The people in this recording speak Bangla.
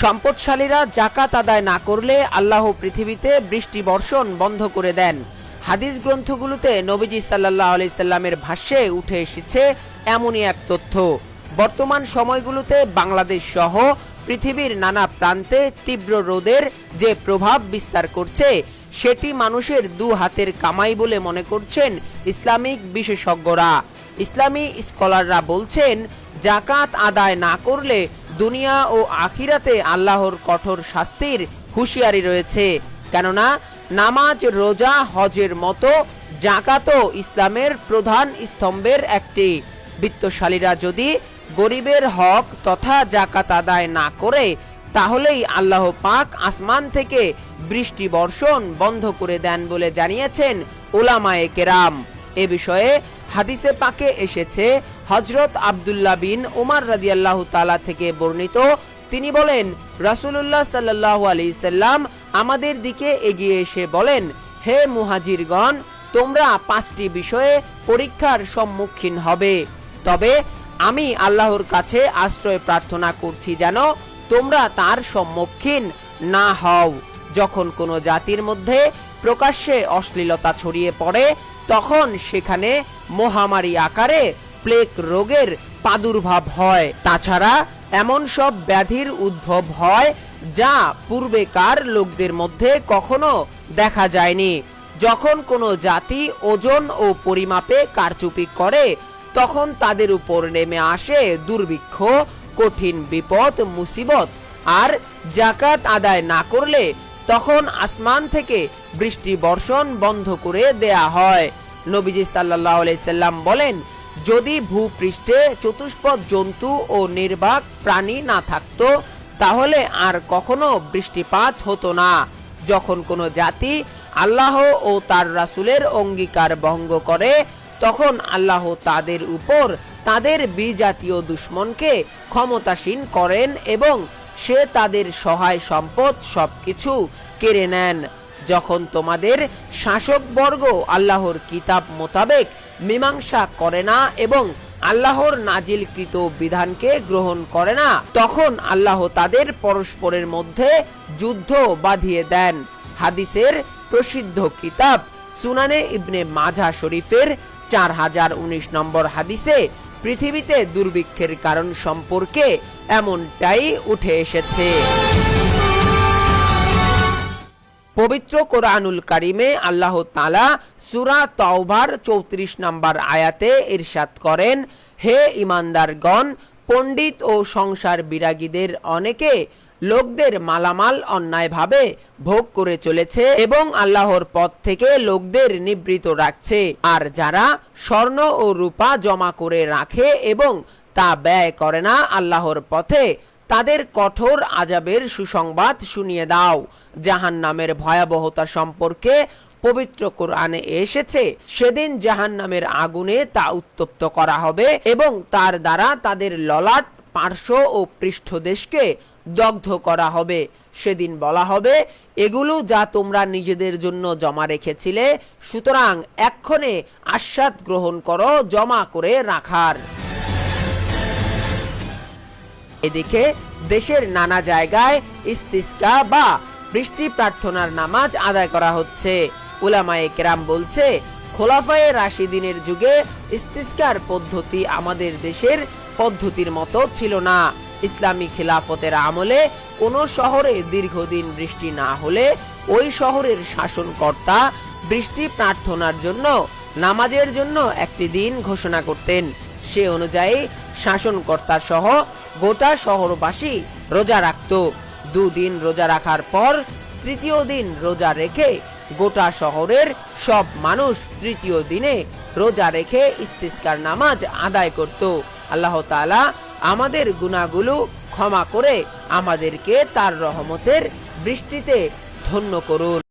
সম্পদশালীরা জাকাত আদায় না করলে আল্লাহ পৃথিবীতে বৃষ্টি বর্ষণ বন্ধ করে দেন। হাদিস গ্রন্থগুলোতে নবীজি সাল্লাহ আলাইসাল্লামের ভাষ্যে উঠে এসেছে এমনই এক তথ্য। বর্তমান সময়গুলোতে বাংলাদেশ সহ পৃথিবীর নানা প্রান্তে তীব্র রোদের যে প্রভাব বিস্তার করছে, সেটি মানুষের দু হাতের কামাই বলে মনে করছেন ইসলামিক বিশেষজ্ঞরা। ইসলামী স্কলাররা বলছেন, জাকাত আদায় না করলে দুনিয়া ও আখিরাতে আল্লাহর কঠোর শাস্তির হুঁশিয়ারি রয়েছে। কেননা, নামাজ, রোজা, হজের মতো জাকাতও ইসলামের প্রধান স্তম্ভের একটি। বিত্তশালীরা যদি গরিবের হক তথা জাকাত আদায় না করে, তাহলেই আল্লাহ পাক আসমান থেকে বৃষ্টি বর্ষণ বন্ধ করে দেন বলে জানিয়েছেন ওলামায়ে কেরাম। এ বিষয়ে হাদিসে পাকে এসেছে হজরত আব্দুল্লাহ বিন উমার রাদিয়াল্লাহু তালা থেকে বর্ণিত। তিনি বলেন, রাসূলুল্লাহ সাল্লাল্লাহু আলাইহি সাল্লাম আমাদের দিকে এগিয়ে এসে বলেন, হে মুহাজিরগণ, তোমরা পাঁচটি বিষয়ে পরীক্ষার সম্মুখীন হবে। তবে আমি আল্লাহর কাছে আশ্রয় প্রার্থনা করছি যেন তোমরা তার সম্মুখীন না হও। যখন কোনো জাতির মধ্যে প্রকাশ্যে অশ্লীলতা ছড়িয়ে পড়ে, তখন সেখানে মহামারী আকারে প্লেগ রোগের প্রাদুর্ভাব হয়। তাছাড়া এমন সব ব্যাধির উদ্ভব হয় যা পূর্বেকার লোকদের মধ্যে কখনো দেখা যায়নি। যখন কোনো জাতি ওজন ও পরিমাপে কারচুপি করে, তখন তাদের উপর নেমে আসে দুর্ভিক্ষ, কঠিন বিপদ, মুসিবত। আর জাকাত আদায় না করলে তখন আসমান থেকে বৃষ্টি বর্ষণ বন্ধ করে দেয়া হয়। নবীজি সাল্লাহ সাল্লাম বলেন যদি ভূপৃষ্ঠে চতুষ্পদ জন্তু ও নির্বাক প্রাণী না থাকতো, তাহলে আর কখনো বৃষ্টিপাত হতো না। যখন কোনো জাতি আল্লাহ ও তার রাসূলের অঙ্গীকার ভঙ্গ করে, তখন আল্লাহ তাদের উপর তাদের বিজাতীয় দুশ্মনকে ক্ষমতাসীন করেন এবং সে তাদের সহায় সম্পদ সবকিছু কেড়ে নেন। যখন তোমাদের শাসকবর্গ আল্লাহর কিতাব মোতাবেক মীমাংসা করে না এবং আল্লাহর নাজিলকৃত বিধানকে গ্রহণ করে না, তখন আল্লাহ তাদের পরস্পরের মধ্যে যুদ্ধ বাঁধিয়ে দেন। হাদিসের প্রসিদ্ধ কিতাব সুনানে ইবনে মাঝা শরীফের চার হাজার উনিশ নম্বর হাদিসে পৃথিবীতে দুর্ভিক্ষের কারণ সম্পর্কে এমনটাই উঠে এসেছে। পবিত্র কোরআনুল কারিমে আল্লাহ তালা সুরা তওবার চৌত্রিশ নম্বর আয়াতে ইরশাদ করেন, হে ইমানদারগণ পণ্ডিত ও সংসার বিরাগীদের অনেকে লোকদের মালামাল অন্যায়ভাবে ভোগ করে চলেছে এবং আল্লাহর পথ থেকে লোকদের নিবৃত রাখছে। আর যারা স্বর্ণ ও রূপা জমা করে রাখে এবং তা ব্যয় করে না, আল্লাহর পথে তাদের কঠোর আজাবের সুসংবাদ শুনিয়ে দাও। জাহান নামের ভয়াবহতা সম্পর্কে পবিত্র কোরআনে এসেছে, সেদিন জাহান নামের আগুনে তা উত্তপ্ত করা হবে এবং তার দ্বারা তাদের ললাট, পার্শ্ব ও পৃষ্ঠদেশকে দগ্ধ করা হবে। সেদিন বলা হবে, এগুলো যা তোমরা নিজেদের জন্য জমা রেখেছিলে, সুতরাং এক্ষণে আস্বাদ গ্রহণ করো, জমা করে রাখার। এদিকে দেশের নানা জায়গায় ইস্তিস্কা বা বৃষ্টি প্রার্থনার নামাজ আদায় করা হচ্ছে। উলামায়ে কেরাম বলছে, খোলাফায়ে রাশিদিনের যুগে ইস্তিস্কার পদ্ধতি আমাদের দেশের পদ্ধতির মতো ছিল না। ইসলামী খিলাফতের আমলে কোনো শহরে দীর্ঘদিন বৃষ্টি না হলে ওই শহরের শাসনকর্তা বৃষ্টি প্রার্থনার জন্য, নামাজের জন্য একটি দিন ঘোষণা করতেন। সে অনুযায়ী শাসনকর্তা সহ গোটা শহরবাসী রোজা রাখত। দুদিন রোজা রাখার পর তৃতীয় দিন রোজা রেখে গোটা শহরের সব মানুষ তৃতীয় দিনে রোজা রেখে ইস্তিস্কার নামাজ আদায় করত। আল্লাহ তাআলা আমাদের গুণাগুলো ক্ষমা করে আমাদেরকে তার রহমতের বৃষ্টিতে ধন্য করুন।